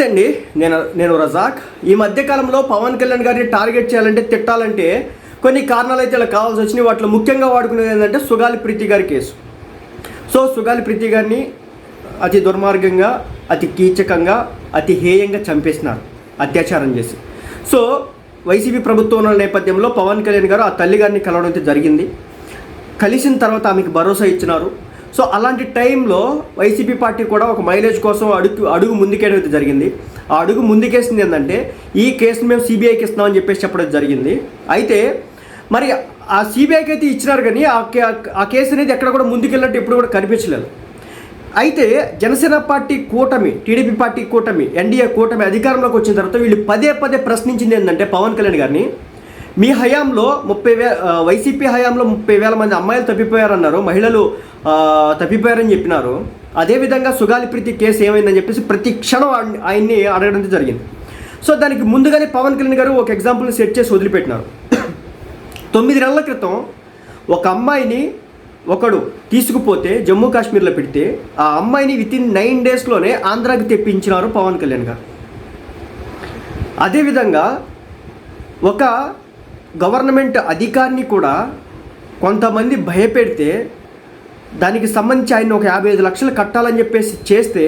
నమస్తే అండి. నేను నేను రజాక్. ఈ మధ్య కాలంలో పవన్ కళ్యాణ్ గారిని టార్గెట్ చేయాలంటే తిట్టాలంటే కొన్ని కారణాలు అయితే ఇలా కావాల్సి వచ్చినాయి. వాటిలో ముఖ్యంగా వాడుకునేది ఏంటంటే సుగాలి ప్రీతి గారి కేసు. సో సుగాలి ప్రీతి గారిని అతి దుర్మార్గంగా అతి కీచకంగా అతి హేయంగా చంపేసినారు. అత్యాచారం చేసి. సో వైసీపీ ప్రభుత్వం ఉన్న నేపథ్యంలో పవన్ కళ్యాణ్ గారు ఆ తల్లి గారిని కలవడం అయితే జరిగింది. కలిసిన తర్వాత ఆమెకు భరోసా ఇచ్చినారు. సో అలాంటి టైంలో వైసీపీ పార్టీ కూడా ఒక మైలేజ్ కోసం అడుగు అడుగు ముందుకేయడం అయితే జరిగింది. ఆ అడుగు ముందుకేసింది ఏంటంటే ఈ కేసును మేము సిబిఐకి ఇస్తున్నామని చెప్పేసి చెప్పడం జరిగింది. అయితే మరి ఆ సిబిఐకి అయితే ఇచ్చినారు కానీ ఆ కే- ఆ కేసు అనేది ఎక్కడ కూడా ముందుకెళ్ళినట్టు ఎప్పుడు కూడా కనిపించలేదు. అయితే జనసేన పార్టీ కూటమి టీడీపీ పార్టీ కూటమి ఎన్డీఏ కూటమి అధికారంలోకి వచ్చిన తర్వాత వీళ్ళు పదే పదే ప్రశ్నించింది ఏంటంటే పవన్ కళ్యాణ్ గారిని మీ హయాంలో ముప్పై వే వైసీపీ హయాంలో ముప్పై వేల మంది అమ్మాయిలు తప్పిపోయారన్నారు. మహిళలు తప్పిపోయారని చెప్పినారు. అదేవిధంగా సుగాలి ప్రీతి కేసు ఏమైందని చెప్పేసి ప్రతి క్షణం ఆయన్ని అడగడం జరిగింది. సో దానికి ముందుగానే పవన్ కళ్యాణ్ గారు ఒక ఎగ్జాంపుల్ని సెట్ చేసి వదిలిపెట్టినారు. తొమ్మిది నెలల క్రితం ఒక అమ్మాయిని ఒకడు తీసుకుపోతే జమ్మూ కాశ్మీర్లో పెడితే ఆ అమ్మాయిని విత్ ఇన్ నైన్ డేస్లోనే ఆంధ్రాకి తెప్పించినారు పవన్ కళ్యాణ్ గారు. అదేవిధంగా ఒక గవర్నమెంట్ అధికారిని కూడా కొంతమంది భయపెడితే దానికి సంబంధించి ఆయన ఒక యాభై ఐదు లక్షలు కట్టాలని చెప్పేసి చేస్తే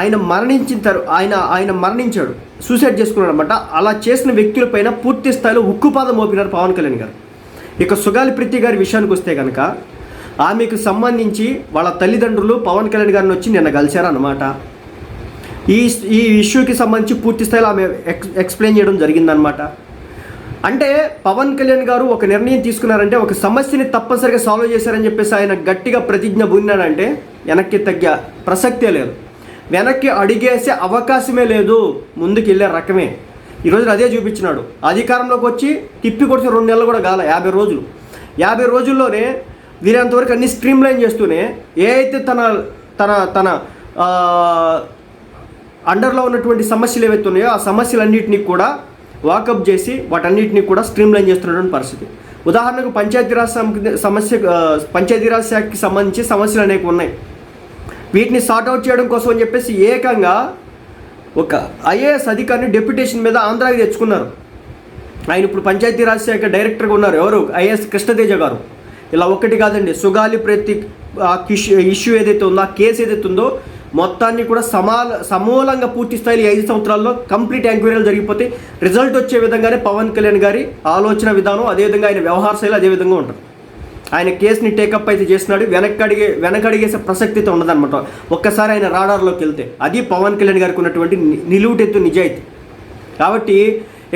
ఆయన మరణించిన తర్వాత ఆయన ఆయన మరణించాడు. సూసైడ్ చేసుకున్నాడు అనమాట అలా చేసిన వ్యక్తులపైన పూర్తి స్థాయిలో ఉక్కుపాదం మోపినారు పవన్ కళ్యాణ్ గారు. ఇక సుగాలి ప్రీతి గారి విషయానికి వస్తే కనుక ఆమెకు సంబంధించి వాళ్ళ తల్లిదండ్రులు పవన్ కళ్యాణ్ గారిని వచ్చి నిన్న కలిశారన్నమాట. ఈ ఈ ఇష్యూకి సంబంధించి పూర్తి స్థాయిలో ఆమె ఎక్స్ ఎక్స్ప్లెయిన్ చేయడం జరిగిందనమాట అంటే పవన్ కళ్యాణ్ గారు ఒక నిర్ణయం తీసుకున్నారంటే ఒక సమస్యని తప్పనిసరిగా సాల్వ్ చేశారని చెప్పేసి ఆయన గట్టిగా ప్రతిజ్ఞ పొందినాడంటే వెనక్కి తగ్గ ప్రసక్తే లేదు. వెనక్కి అడిగేసే అవకాశమే లేదు. ముందుకు వెళ్ళే రకమే. ఈరోజు అదే చూపించినాడు. అధికారంలోకి వచ్చి తిప్పి కొడితే రెండు నెలలు కూడా కాల యాభై రోజులు. యాభై రోజుల్లోనే వీరంతవరకు అన్ని స్ట్రీమ్ లైన్ చేస్తూనే ఏ అయితే తన తన తన అండర్లో ఉన్నటువంటి సమస్యలు ఏవైతే ఉన్నాయో ఆ సమస్యలన్నింటినీ కూడా వాకప్ చేసి వాటన్నిటిని కూడా స్ట్రీమ్ లైన్ చేస్తున్నటువంటి పరిస్థితి. ఉదాహరణకు పంచాయతీరాజ్ సమస్య పంచాయతీరాజ్ శాఖకి సంబంధించి సమస్యలు అనేవి ఉన్నాయి. వీటిని సార్ట్అవుట్ చేయడం కోసం అని చెప్పేసి ఏకంగా ఒక ఐఏఎస్ అధికారిని డెప్యుటేషన్ మీద ఆంధ్రాకి తెచ్చుకున్నారు. ఆయన ఇప్పుడు పంచాయతీరాజ్ శాఖ డైరెక్టర్గా ఉన్నారు. ఎవరు? ఐఏఎస్ కృష్ణతేజ గారు. ఇలా ఒక్కటి కాదండి. సుగాలి ప్రతి ఆ ఇష్యూ ఏదైతే ఉందో ఆ కేసు ఏదైతే ఉందో మొత్తాన్ని కూడా సమాల సమూలంగా పూర్తి స్థాయిలో ఐదు సంవత్సరాల్లో కంప్లీట్ ఎంక్వైరీలు జరిగిపోతే రిజల్ట్ వచ్చే విధంగానే పవన్ కళ్యాణ్ గారి ఆలోచన విధానం అదేవిధంగా ఆయన వ్యవహార శైలి అదే విధంగా ఉంటుంది. ఆయన కేసుని టేకప్ అయితే చేసినాడు వెనకడిగే వెనకడిగేసే ప్రసక్తి అయితే ఉండదన్నమాట. ఒక్కసారి ఆయన రాడార్లోకి వెళ్తే అది పవన్ కళ్యాణ్ గారికి ఉన్నటువంటి నిలువుటెత్తు నిజాయితీ. కాబట్టి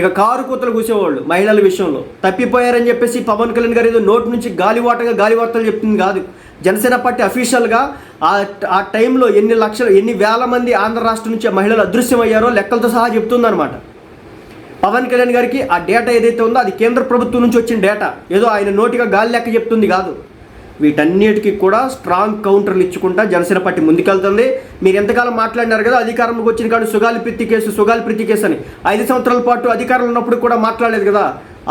ఇక కారు కూతలు కూసేవాళ్ళు మహిళల విషయంలో. తప్పిపోయారని చెప్పేసి పవన్ కళ్యాణ్ గారు ఏదో నోటి నుంచి గాలివాటంగా గాలివార్తలు చెప్తుంది కాదు. జనసేన పార్టీ అఫీషియల్గా ఆ ఆ టైంలో ఎన్ని లక్షలు ఎన్ని వేల మంది ఆంధ్ర రాష్ట్రం నుంచి మహిళలు అదృశ్యమయ్యారో లెక్కలతో సహా చెప్తుందనమాట పవన్ కళ్యాణ్ గారికి ఆ డేటా ఏదైతే ఉందో అది కేంద్ర ప్రభుత్వం నుంచి వచ్చిన డేటా. ఏదో ఆయన నోటిగా గాలి లెక్క చెప్తుంది కాదు. వీటన్నిటికీ కూడా స్ట్రాంగ్ కౌంటర్లు ఇచ్చుకుంటా జనసేన పార్టీ ముందుకెళ్తుంది. మీరు ఎంతకాలం మాట్లాడినారు కదా అధికారంలోకి వచ్చిన కానీ సుగాలి ప్రీతి కేసు సుగాలి ప్రీతి కేసు అని. ఐదు సంవత్సరాల పాటు అధికారంలో ఉన్నప్పుడు కూడా మాట్లాడలేదు కదా.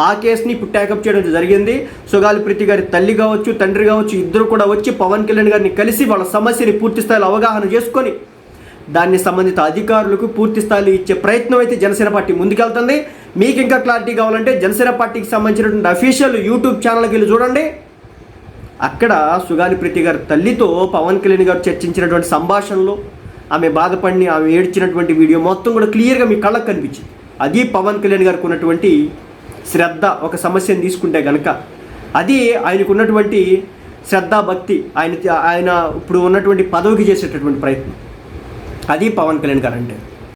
ఆ కేసుని ఇప్పుడు ట్యాకప్ చేయడం జరిగింది. సుగాలి ప్రీతి గారి తల్లి కావచ్చు తండ్రి కావచ్చు ఇద్దరు కూడా వచ్చి పవన్ కళ్యాణ్ గారిని కలిసి వాళ్ళ సమస్యని పూర్తి స్థాయిలో అవగాహన చేసుకొని దాన్ని సంబంధిత అధికారులకు పూర్తి స్థాయిలో ఇచ్చే ప్రయత్నం అయితే జనసేన పార్టీ ముందుకెళ్తుంది. మీకు ఇంకా క్లారిటీ కావాలంటే జనసేన పార్టీకి సంబంధించినటువంటి అఫీషియల్ యూట్యూబ్ ఛానల్కి వెళ్ళి చూడండి. అక్కడ సుగాలి ప్రీతి గారి తల్లితో పవన్ కళ్యాణ్ గారు చర్చించినటువంటి సంభాషణలు ఆమె బాధపడి ఆమె ఏడ్చినటువంటి వీడియో మొత్తం కూడా క్లియర్గా మీ కళ్ళకు కనిపించింది. అది పవన్ కళ్యాణ్ గారికి ఉన్నటువంటి శ్రద్ధ ఒక సమస్యను తీసుకుంటే కనుక అది ఆయనకు ఉన్నటువంటి భక్తి ఆయన ఆయన ఇప్పుడు ఉన్నటువంటి పదవికి చేసేటటువంటి ప్రయత్నం. అది పవన్ కళ్యాణ్ గారు అంటే.